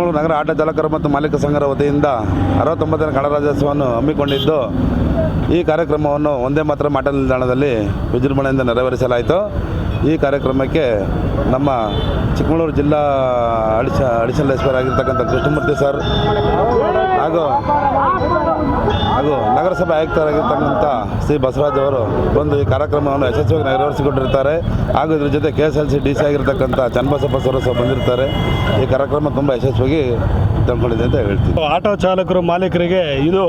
ಚಿಕ್ಕಮಗಳೂರು ನಗರ auto ಚಾಲಕರು ಮತ್ತು ಮಾಲೀಕ ಸಂಘರ ವತಿಯಿಂದ ಅರವತ್ತೊಂಬತ್ತನೇ ಗಣರಾಜ್ಯೋತ್ಸವವನ್ನು ಹಮ್ಮಿಕೊಂಡಿದ್ದು, ಈ ಕಾರ್ಯಕ್ರಮವನ್ನು ಒಂದೇ ಮಾತ್ರ ಮಾಟಲ್ ನಿಲ್ದಾಣದಲ್ಲಿ ವಿಜೃಂಭಣೆಯಿಂದ ನೆರವೇರಿಸಲಾಯಿತು. ಈ ಕಾರ್ಯಕ್ರಮಕ್ಕೆ ನಮ್ಮ ಚಿಕ್ಕಮಗಳೂರು ಜಿಲ್ಲಾ ಅಡಿಸ ಅಡಿಷನಲ್ ಆಗಿರ್ತಕ್ಕಂಥ ಕೃಷ್ಣಮೂರ್ತಿ ಸರ್ ಹಾಗೂ ಹಾಗೂ ನಗರಸಭೆ ಆಯುಕ್ತರಾಗಿರ್ತಕ್ಕಂಥ ಶ್ರೀ ಬಸವರಾಜ್ ಅವರು ಒಂದು ಈ ಕಾರ್ಯಕ್ರಮವನ್ನು ಯಶಸ್ವಿಯಾಗಿ ನೆರವೇರಿಸಿಕೊಂಡಿರ್ತಾರೆ ಹಾಗೂ ಇದ್ರ ಜೊತೆ K S L C D C ಆಗಿರ್ತಕ್ಕಂಥ ಚನ್ನಬಸಪ್ಪ ಸರ್ ಬಂದಿರ್ತಾರೆ. ಈ ಕಾರ್ಯಕ್ರಮ ತುಂಬ ಯಶಸ್ವಿಯಾಗಿ ತಂದ್ಕೊಂಡಿದೆ ಅಂತ ಹೇಳ್ತೀವಿ ಆಟೋ ಚಾಲಕರು, ಮಾಲೀಕರಿಗೆ ಇದು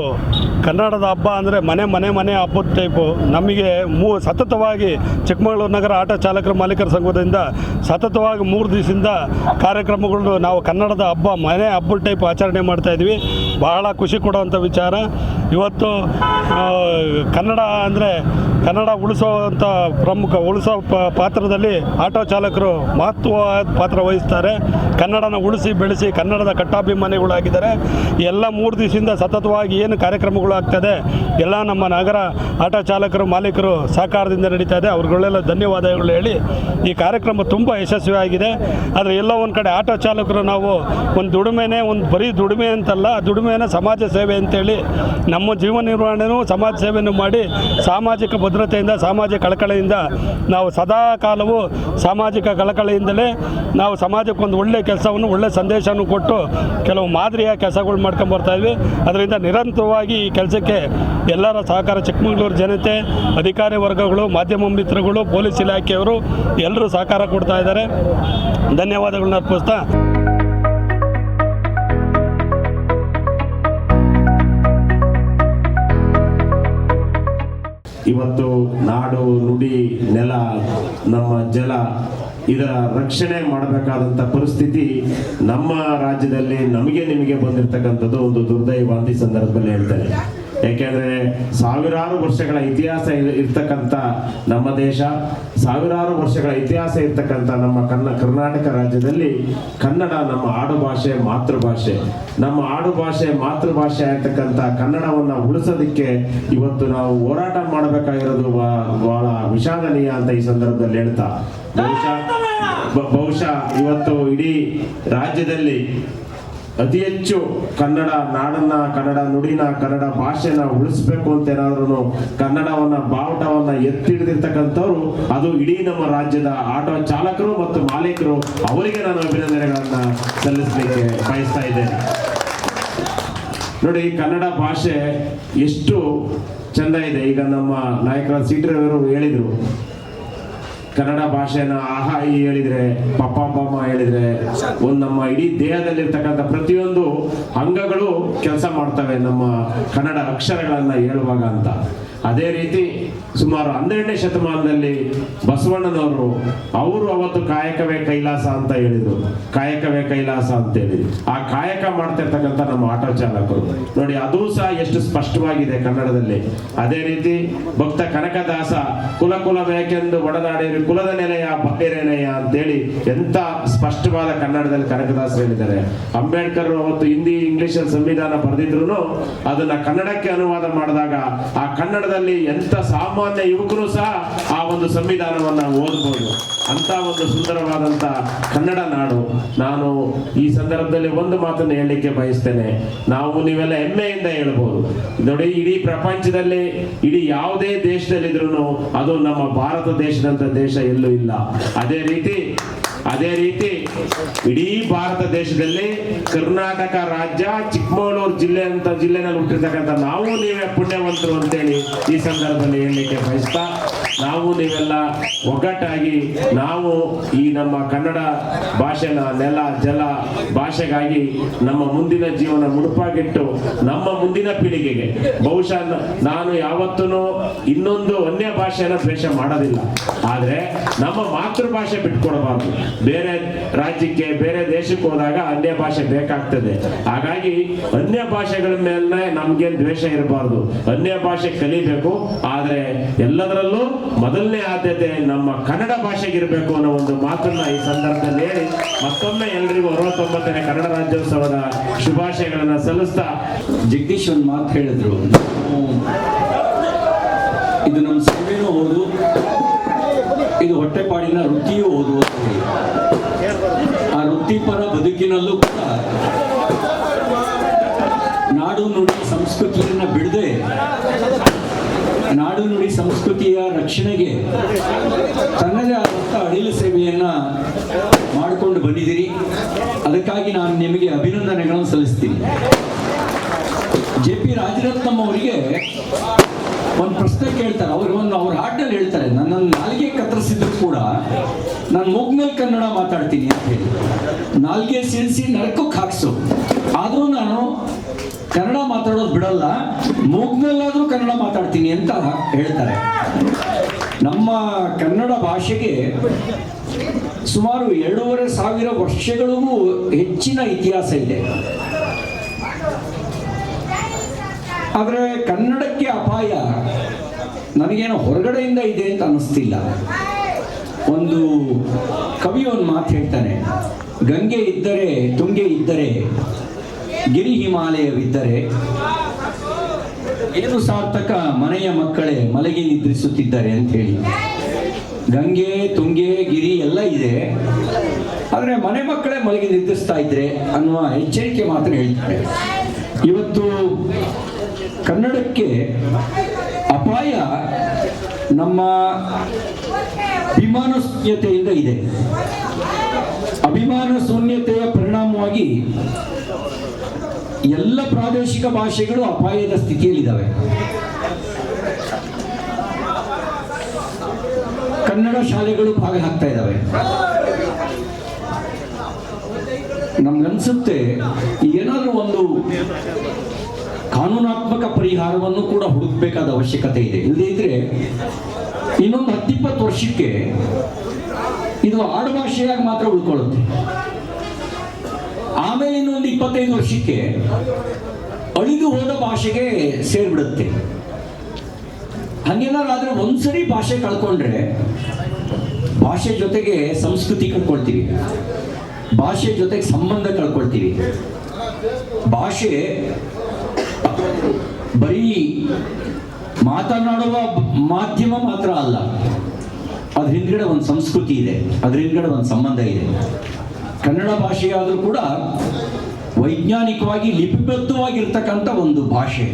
ಕನ್ನಡದ ಹಬ್ಬ ಅಂದರೆ ಮನೆ ಮನೆ ಮನೆ ಹಬ್ಬದ ಟೈಪು ನಮಗೆ ಮೂ, ಸತತವಾಗಿ ಚಿಕ್ಕಮಗಳೂರು ನಗರ ಆಟೋ ಚಾಲಕರು, ಮಾಲೀಕರ ಸಂಘದಿಂದ ಸತತವಾಗಿ ಮೂರು ದಿವಸದಿಂದ ಕಾರ್ಯಕ್ರಮಗಳು ನಾವು ಕನ್ನಡದ ಹಬ್ಬ, ಮನೆ ಹಬ್ಬದ ಟೈಪ್ ಆಚರಣೆ ಮಾಡ್ತಾ ಇದ್ವಿ. ಬಹಳ ಖುಷಿ ಕೊಡುವಂಥ ವಿಚಾರ. ಇವತ್ತು ಕನ್ನಡ ಅಂದರೆ ಕನ್ನಡ ಉಳಿಸೋವಂಥ ಪ್ರಮುಖ, ಉಳಿಸೋ ಪಾತ್ರದಲ್ಲಿ ಆಟೋ ಚಾಲಕರು ಮಹತ್ವವಾದ ಪಾತ್ರ ವಹಿಸ್ತಾರೆ. ಕನ್ನಡನ ಉಳಿಸಿ ಬೆಳೆಸಿ ಕನ್ನಡದ ಕಟ್ಟಾಭಿಮಾನಿಗಳಾಗಿದ್ದಾರೆ. ಎಲ್ಲ ಮೂರು ದಿವಸದಿಂದ ಸತತವಾಗಿ ಏನು ಕಾರ್ಯಕ್ರಮಗಳು ಆಗ್ತದೆ, ಎಲ್ಲ ನಮ್ಮ ನಗರ ಆಟೋ ಚಾಲಕರು, ಮಾಲೀಕರು ಸಹಕಾರದಿಂದ ನಡೀತಾ ಇದೆ. ಅವ್ರಿಗಳೆಲ್ಲ ಧನ್ಯವಾದಗಳು ಹೇಳಿ ಈ ಕಾರ್ಯಕ್ರಮ ತುಂಬ ಯಶಸ್ವಿಯಾಗಿದೆ. ಆದರೆ ಎಲ್ಲೋ ಒಂದು ಕಡೆ ಆಟೋ ಚಾಲಕರು ನಾವು ಒಂದು ದುಡಿಮೆನೇ, ಒಂದು ಬರೀ ದುಡಿಮೆ ಅಂತಲ್ಲ, ಆ ದುಡಿಮೆನ ಸಮಾಜ ಸೇವೆ ಅಂತೇಳಿ ನಮ್ಮ ಜೀವನ ನಿರ್ವಹಣೆನೂ ಸಮಾಜ ಸೇವೆಯನ್ನು ಮಾಡಿ ಸಾಮಾಜಿಕ ಭದ್ರತೆಯಿಂದ, ಸಾಮಾಜಿಕ ಕಳಕಳಿಯಿಂದ ನಾವು ಸದಾ ಕಾಲವು ಸಾಮಾಜಿಕ ಕಳಕಳಿಯಿಂದಲೇ ನಾವು ಸಮಾಜಕ್ಕೊಂದು ಒಳ್ಳೆಯ ಕೆಲಸವನ್ನು ಒಳ್ಳೆಯ ಸಂದೇಶವನ್ನು ಕೊಟ್ಟು ಕೆಲವು ಮಾದರಿಯ ಕೆಲಸಗಳು ಮಾಡ್ಕೊಂಡು ಬರ್ತಾ ಇದ್ವಿ. ಅದರಿಂದ ನಿರಂತರವಾಗಿ ಈ ಕೆಲಸಕ್ಕೆ ಎಲ್ಲರ ಸಹಕಾರ ಚಿಕ್ಕಮಗಳೂರು ಜನತೆ, ಅಧಿಕಾರಿ ವರ್ಗಗಳು, ಮಾಧ್ಯಮ ಮಿತ್ರಗಳು, ಪೊಲೀಸ್ ಇಲಾಖೆಯವರು ಎಲ್ಲರೂ ಸಹಕಾರ ಕೊಡ್ತಾ ಇದ್ದಾರೆ. ಧನ್ಯವಾದಗಳನ್ನ ಅರ್ಪಿಸ್ತಾ ಇವತ್ತು ನಾಡು, ನುಡಿ, ನೆಲ, ನಮ್ಮ ಜಲ, ಇದರ ರಕ್ಷಣೆ ಮಾಡಬೇಕಾದಂಥ ಪರಿಸ್ಥಿತಿ ನಮ್ಮ ರಾಜ್ಯದಲ್ಲಿ ನಮಗೆ ನಿಮಗೆ ಬಂದಿರತಕ್ಕಂಥದ್ದು ಒಂದು ದುರ್ದೈವ ಅಂತ ಸಂದರ್ಭದಲ್ಲಿ ಹೇಳ್ತೇನೆ. ಯಾಕೆಂದ್ರೆ ಸಾವಿರಾರು ವರ್ಷಗಳ ಇತಿಹಾಸ ಇರ್- ಇರ್ತಕ್ಕಂಥ ನಮ್ಮ ದೇಶ, ಸಾವಿರಾರು ವರ್ಷಗಳ ಇತಿಹಾಸ ಇರ್ತಕ್ಕಂಥ ನಮ್ಮ ಕನ್ನ, ಕರ್ನಾಟಕ ರಾಜ್ಯದಲ್ಲಿ ಕನ್ನಡ ನಮ್ಮ ಆಡು ಭಾಷೆ ಮಾತೃಭಾಷೆ. ನಮ್ಮ ಆಡು ಭಾಷೆ ಮಾತೃಭಾಷೆ ಆಗಿರ್ತಕ್ಕಂಥ ಕನ್ನಡವನ್ನು ಉಳಿಸೋದಕ್ಕೆ ಇವತ್ತು ನಾವು ಹೋರಾಟ ಮಾಡಬೇಕಾಗಿರೋದು ಬಹಳ ವಿಷಾದನೀಯ ಅಂತ ಈ ಸಂದರ್ಭದಲ್ಲಿ ಹೇಳ್ತಾ. ಬಹುಶಃ ಬಹುಶಃ ಇವತ್ತು ಇಡೀ ರಾಜ್ಯದಲ್ಲಿ ಅತಿ ಹೆಚ್ಚು ಕನ್ನಡ ನಾಡನ್ನ, ಕನ್ನಡ ನುಡಿನ, ಕನ್ನಡ ಭಾಷೆನ ಉಳಿಸ್ಬೇಕು ಅಂತ ಏನಾದ್ರು ಕನ್ನಡವನ್ನ, ಬಾವುಟವನ್ನ ಎತ್ತಿಡ್ದಿರ್ತಕ್ಕಂಥವ್ರು, ಅದು ಇಡೀ ನಮ್ಮ ರಾಜ್ಯದ ಆಟೋ ಚಾಲಕರು ಮತ್ತು ಮಾಲೀಕರು ಅವರಿಗೆ ನಾನು ಅಭಿನಂದನೆಗಳನ್ನ ಸಲ್ಲಿಸಲಿಕ್ಕೆ ಬಯಸ್ತಾ ಇದ್ದೇನೆ. ನೋಡಿ ಕನ್ನಡ ಭಾಷೆ ಎಷ್ಟು ಚಂದ ಇದೆ. ಈಗ ನಮ್ಮ ನಾಯಕರ ಸೀಟ್ರವರು ಹೇಳಿದ್ರು. ಕನ್ನಡ ಭಾಷೆನ ಆಹಾಯಿ ಈ ಹೇಳಿದ್ರೆ ಪಪ್ಪ ಪಮ್ಮ ಹೇಳಿದ್ರೆ, ಒಂದು ನಮ್ಮ ಇಡೀ ದೇಹದಲ್ಲಿರ್ತಕ್ಕಂಥ ಪ್ರತಿಯೊಂದು ಅಂಗಗಳು ಕೆಲಸ ಮಾಡ್ತವೆ ನಮ್ಮ ಕನ್ನಡ ಅಕ್ಷರಗಳನ್ನ ಹೇಳುವಾಗ ಅಂತ. ಅದೇ ರೀತಿ ಸುಮಾರು ಹನ್ನೆರಡನೇ ಶತಮಾನದಲ್ಲಿ ಬಸವಣ್ಣನವರು, ಅವರು ಅವತ್ತು ಕಾಯಕವೇ ಕೈಲಾಸ ಅಂತ ಹೇಳಿದ್ರು. ಕಾಯಕವೇ ಕೈಲಾಸ ಅಂತ ಹೇಳಿದ್ರು. ಆ ಕಾಯಕ ಮಾಡ್ತಿರ್ತಕ್ಕಂಥ ನಮ್ಮ ಆಟೋ ಚಾಲಕರು. ನೋಡಿ, ಅದು ಸಹ ಎಷ್ಟು ಸ್ಪಷ್ಟವಾಗಿದೆ ಕನ್ನಡದಲ್ಲಿ. ಅದೇ ರೀತಿ ಭಕ್ತ ಕನಕದಾಸ, ಕುಲ ಕುಲ ಬೇಕೆಂದು ಒಡನಾಡಿರಿ, ಕುಲದ ನೆಲೆಯ ಬಟ್ಟಿರೇನೆಯ ಅಂತೇಳಿ ಎಂತ ಸ್ಪಷ್ಟವಾದ ಕನ್ನಡದಲ್ಲಿ ಕನಕದಾಸ ಹೇಳಿದ್ದಾರೆ. ಅಂಬೇಡ್ಕರ್ ಅವತ್ತು ಹಿಂದಿ ಇಂಗ್ಲಿಷ್ ಸಂವಿಧಾನ ಬರೆದಿದ್ರು ಅದನ್ನ ಕನ್ನಡಕ್ಕೆ ಅನುವಾದ ಮಾಡಿದಾಗ ಆ ಕನ್ನಡದಲ್ಲಿ ಎಂಥ ಸಾಮಾನ್ಯ ಯುವಕರು ಸಹ ಆ ಒಂದು ಸಂವಿಧಾನವನ್ನು ಓದಬಹುದು ಅಂತ ಒಂದು ಸುಂದರವಾದಂತ ಕನ್ನಡ ನಾಡು. ನಾನು ಈ ಸಂದರ್ಭದಲ್ಲಿ ಒಂದು ಮಾತನ್ನು ಹೇಳಲಿಕ್ಕೆ ಬಯಸ್ತೇನೆ. ನಾವು ನೀವೆಲ್ಲ ಹೆಮ್ಮೆಯಿಂದ ಹೇಳ್ಬೋದು. ನೋಡಿ, ಇಡೀ ಪ್ರಪಂಚದಲ್ಲಿ, ಇಡೀ ಯಾವುದೇ ದೇಶದಲ್ಲಿದ್ರು ಅದು ನಮ್ಮ ಭಾರತ ದೇಶದಂತ ದೇಶ ಎಲ್ಲೂ ಇಲ್ಲ. ಅದೇ ರೀತಿ ಅದೇ ರೀತಿ ಇಡೀ ಭಾರತ ದೇಶದಲ್ಲಿ ಕರ್ನಾಟಕ ರಾಜ್ಯ ಚಿಕ್ಕಮಗಳೂರು ಜಿಲ್ಲೆ ಅಂತ ಜಿಲ್ಲೆನಲ್ಲಿ ಹುಟ್ಟಿರ್ತಕ್ಕಂಥ ನಾವು ನೀವೇ ಪುಣ್ಯವಂತರು ಅಂತೇಳಿ ಈ ಸಂದರ್ಭದಲ್ಲಿ ಹೇಳಲಿಕ್ಕೆ ಬಯಸ್ತಾ ನಾವು ನೀವೆಲ್ಲ ಒಗ್ಗಟ್ಟಾಗಿ ನಾವು ಈ ನಮ್ಮ ಕನ್ನಡ ಭಾಷೆನ ನೆಲ, ಜಲ ಭಾಷೆಗಾಗಿ ನಮ್ಮ ಮುಂದಿನ ಜೀವನ ಮುಡುಪಾಗಿಟ್ಟು ನಮ್ಮ ಮುಂದಿನ ಪೀಳಿಗೆಗೆ. ಬಹುಶಃ ನಾನು ಯಾವತ್ತೂ ಇನ್ನೊಂದು ಅನ್ಯ ಭಾಷೆನ ದ್ವೇಷ ಮಾಡೋದಿಲ್ಲ. ಆದರೆ ನಮ್ಮ ಮಾತೃಭಾಷೆ ಬಿಟ್ಕೊಡಬಾರ್ದು. ಬೇರೆ ರಾಜ್ಯಕ್ಕೆ, ಬೇರೆ ದೇಶಕ್ಕೆ ಹೋದಾಗ ಅನ್ಯ ಭಾಷೆ ಬೇಕಾಗ್ತದೆ. ಹಾಗಾಗಿ ಅನ್ಯ ಭಾಷೆಗಳ ಮೇಲೆ ನಮ್ಗೇನು ದ್ವೇಷ ಇರಬಾರ್ದು. ಅನ್ಯ ಭಾಷೆ ಕಲಿಬೇಕು, ಆದ್ರೆ ಎಲ್ಲದರಲ್ಲೂ ಮೊದಲನೇ ಆದ್ಯತೆ ನಮ್ಮ ಕನ್ನಡ ಭಾಷೆಗೆ ಇರಬೇಕು ಅನ್ನೋ ಒಂದು ಮಾತನ್ನ ಈ ಸಂದರ್ಭದಲ್ಲಿ ಹೇಳಿ ಮತ್ತೊಮ್ಮೆ ಎಲ್ರಿಗೂ ಅರವತ್ತೊಂಬತ್ತನೇ ಕನ್ನಡ ರಾಜ್ಯೋತ್ಸವದ ಶುಭಾಶಯಗಳನ್ನ ಸಲ್ಲಿಸ್ತಾ ಜಗದೀಶ್ ಒಂದು ಮಾತು ಹೇಳಿದ್ರು. ಇದು ನಮ್ಮ ಸಭೆನೂ ಹೌದು. ಇದು ಹೊಟ್ಟೆಪಾಡಿನ ವೃತ್ತಿಯೂ ಅಂತ ಆ ವೃತ್ತಿ ವೃತ್ತಿಪರ ಬದುಕಿನಲ್ಲೂ ಕೂಡ ನಾಡು ನುಡಿ ಸಂಸ್ಕೃತಿಯನ್ನು ಬಿಡದೆ, ನಾಡು ನುಡಿ ಸಂಸ್ಕೃತಿಯ ರಕ್ಷಣೆಗೆ ತನ್ನದೇ ಆದಂಥ ಅಡಿಲು ಸೇವೆಯನ್ನ ಮಾಡಿಕೊಂಡು ಬಂದಿದ್ದೀರಿ. ಅದಕ್ಕಾಗಿ ನಾನು ನಿಮಗೆ ಅಭಿನಂದನೆಗಳನ್ನು ಸಲ್ಲಿಸ್ತೀನಿ. ಜೆ ಪಿ ರಾಜರತ್ನಂ ಅವರಿಗೆ ಒಂದು ಪ್ರಶ್ನೆ ಕೇಳ್ತಾರೆ, ಅವ್ರು ಒಂದು ಅವ್ರ ಹಾಡಿನಲ್ಲಿ ಹೇಳ್ತಾರೆ ನನ್ನ ನಾಲ್ಗೆ ಕತ್ತರಿಸಿದ್ರು ಕೂಡ ನಾನು ಮೂಗ್ನಲ್ಲಿ ಕನ್ನಡ ಮಾತಾಡ್ತೀನಿ ಅಂತ ಹೇಳಿ. ನಾಲ್ಗೆ ಸಿಡಿಸಿ ನರಕಕ್ಕೆ ಹಾಕ್ಸು. ಆದರೂ ನಾನು ಕನ್ನಡ ಮಾತಾಡೋದು ಬಿಡಲ್ಲ, ಮೂಗ್ನಲ್ಲಾದರೂ ಕನ್ನಡ ಮಾತಾಡ್ತೀನಿ ಅಂತ ಹೇಳ್ತಾರೆ. ನಮ್ಮ ಕನ್ನಡ ಭಾಷೆಗೆ ಸುಮಾರು ಎರಡೂವರೆ ಸಾವಿರ ವರ್ಷಗಳಿಗೂ ಹೆಚ್ಚಿನ ಇತಿಹಾಸ ಇದೆ. ಆದರೆ ಕನ್ನಡಕ್ಕೆ ಅಪಾಯ ನನಗೇನು ಹೊರಗಡೆಯಿಂದ ಇದೆ ಅಂತ ಅನ್ನಿಸ್ತಿಲ್ಲ. ಒಂದು ಕವಿ ಒಂದು ಮಾತು ಹೇಳ್ತಾನೆ, ಗಂಗೆ ಇದ್ದರೆ ತುಂಗೆ ಇದ್ದರೆ, ಗಿರಿ ಹಿಮಾಲಯವಿದ್ದರೆ ಏನು ಸಾರ್ಥಕ ಮನೆಯ ಮಕ್ಕಳೇ ಮಲಗಿ ನಿದ್ರಿಸುತ್ತಿದ್ದಾರೆ ಅಂತ ಹೇಳಿ. ಗಂಗೆ, ತುಂಗೆ, ಗಿರಿ ಎಲ್ಲ ಇದೆ. ಆದರೆ ಮನೆ ಮಕ್ಕಳೇ ಮಲಗಿ ನಿದ್ರಿಸ್ತಾ ಇದ್ರೆ ಅನ್ನುವ ಎಚ್ಚರಿಕೆ ಮಾತ್ರ ಹೇಳ್ತಾರೆ ಇವತ್ತು ಕನ್ನಡಕ್ಕೆ ಅಪಾಯ ನಮ್ಮ ಅಭಿಮಾನ ಶೂನ್ಯತೆಯಿಂದ ಇದೆ. ಅಭಿಮಾನ ಶೂನ್ಯತೆಯ ಪರಿಣಾಮವಾಗಿ ಎಲ್ಲ ಪ್ರಾದೇಶಿಕ ಭಾಷೆಗಳು ಅಪಾಯದ ಸ್ಥಿತಿಯಲ್ಲಿದ್ದಾವೆ. ಕನ್ನಡ ಶಾಲೆಗಳು ಭಾಗ ಹಾಕ್ತಾ ಇದ್ದಾವೆ. ನಮ್ಗನ್ಸುತ್ತೆ ಏನಾದರೂ ಒಂದು ಕಾನೂನಾತ್ಮಕ ಪರಿಹಾರವನ್ನು ಕೂಡ ಹುಡುಕಬೇಕಾದ ಅವಶ್ಯಕತೆ ಇದೆ. ಇಲ್ಲದೇ ಇದ್ರೆ ಇನ್ನೊಂದು ಹತ್ತಿಪ್ಪತ್ತು ವರ್ಷಕ್ಕೆ ಇದು ಆಡುಭಾಷೆಯಾಗಿ ಮಾತ್ರ ಉಳ್ಕೊಳ್ಳುತ್ತೆ. ಆಮೇಲೆ ಇನ್ನೊಂದು ಇಪ್ಪತ್ತೈದು ವರ್ಷಕ್ಕೆ ಅಳಿದು ಹೋದ ಭಾಷೆಗೆ ಸೇರ್ಬಿಡುತ್ತೆ. ಹಂಗೇನಾದ್ರು ಒಂದ್ಸರಿ ಭಾಷೆ ಕಳ್ಕೊಂಡ್ರೆ ಭಾಷೆ ಜೊತೆಗೆ ಸಂಸ್ಕೃತಿ ಕಳ್ಕೊಳ್ತೀವಿ. ಭಾಷೆ ಜೊತೆಗೆ ಸಂಬಂಧ ಕಳ್ಕೊಳ್ತೀವಿ. ಭಾಷೆ ಬರೀ ಮಾತನಾಡುವ ಮಾಧ್ಯಮ ಮಾತ್ರ ಅಲ್ಲ, ಅದ್ರ ಹಿಂದ್ಗಡೆ ಒಂದು ಸಂಸ್ಕೃತಿ ಇದೆ, ಅದ್ರ ಹಿಂದ್ಗಡೆ ಒಂದು ಸಂಬಂಧ ಇದೆ. ಕನ್ನಡ ಭಾಷೆಯಾದರೂ ಕೂಡ ವೈಜ್ಞಾನಿಕವಾಗಿ ಲಿಪಿಬದ್ಧವಾಗಿರ್ತಕ್ಕಂಥ ಒಂದು ಭಾಷೆ.